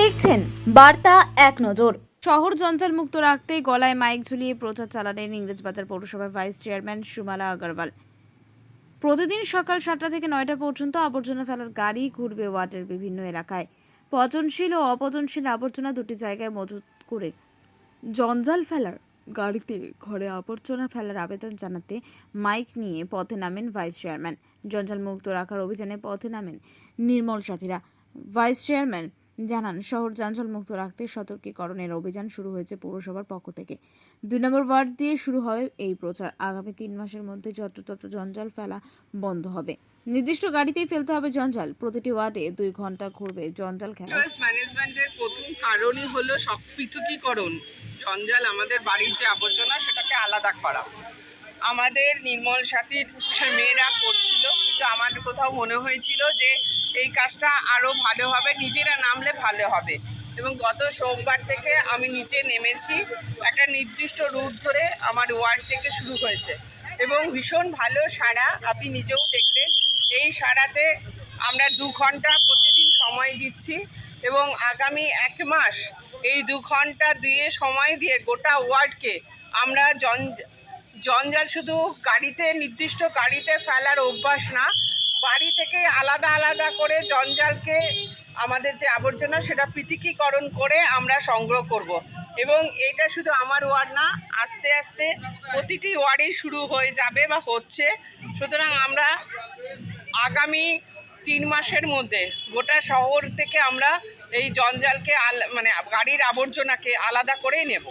দেখছেন? বার্তা এক নজর। শহর জঞ্জাল মুক্ত রাখতে গলায় মাইক ঝুলিয়ে প্রচার চালালেন ইংরেজবাজার পৌরসভার ভাইস চেয়ারম্যান সুমালা আগরওয়াল। প্রতিদিন সকাল সাতটা থেকে নয়টা পর্যন্ত আবর্জনা ফেলার গাড়ি ঘুরবে ওয়ার্ডের বিভিন্ন এলাকায়। পচনশীল ও অপচনশীল আবর্জনা দুটি জায়গায় মজুত করে জঞ্জাল ফেলার গাড়িতে ঘরে আবর্জনা ফেলার আবেদন জানাতে মাইক নিয়ে পথে নামেন ভাইস চেয়ারম্যান। জঞ্জাল মুক্ত রাখার অভিযানে পথে নামেন নির্মল সাথীরা। ভাইস চেয়ারম্যান জানান শহর জঞ্জাল মুক্ত রাখতে সতর্কীকরণের অভিযান শুরু হয়েছে পৌরসভার পক্ষ থেকে। দুই নম্বর ওয়ার্ড দিয়ে শুরু হবে এই প্রচার। আগামী তিন মাসের মধ্যে যত্রতত্র জঞ্জাল ফেলা বন্ধ হবে। নির্দিষ্ট গাড়িতেই ফেলতে হবে জঞ্জাল। প্রতিটি ওয়ার্ডে দুই ঘণ্টা ঘুরবে জঞ্জাল খেলা। ম্যানেজমেন্টের প্রথম কারণই হলো সব জঞ্জাল আমাদের বাড়ির যে আবর্জনা, সেটাকে আলাদা করা। আমাদের নির্মল সাথীর মেয়েরা করছিল কোথাও মনে হয়েছিল যে এই কাজটা আরও ভালো হবে, নিজেরা নামলে ভালো হবে। এবং গত সোমবার থেকে আমি নিচে নেমেছি, একটা নির্দিষ্ট রুট ধরে আমার ওয়ার্ড থেকে শুরু হয়েছে। এবং ভীষণ ভালো সাড়া আপনি নিজেও দেখলেন, এই সাড়াতে আমরা দু ঘণ্টা প্রতিদিন সময় দিচ্ছি এবং আগামী এক মাস এই দু ঘণ্টা দিয়ে সময় দিয়ে গোটা ওয়ার্ডকে আমরা জন, জঞ্জাল শুধু গাড়িতে, নির্দিষ্ট গাড়িতে ফেলার অভ্যাস না বাড়ি থেকে আলাদা আলাদা করে জঞ্জালকে আমাদের যে আবর্জনা সেটা পৃথিকীকরণ করে আমরা সংগ্রহ করব। এবং এটা শুধু আমার ওয়ার্ড না, আস্তে আস্তে প্রতিটি ওয়ার্ডেই শুরু হয়ে যাবে বা হচ্ছে। সুতরাং আমরা আগামী তিন মাসের মধ্যে গোটা শহর থেকে আমরা এই জঞ্জালকে মানে গাড়ির আবর্জনাকে আলাদা করেই নেব।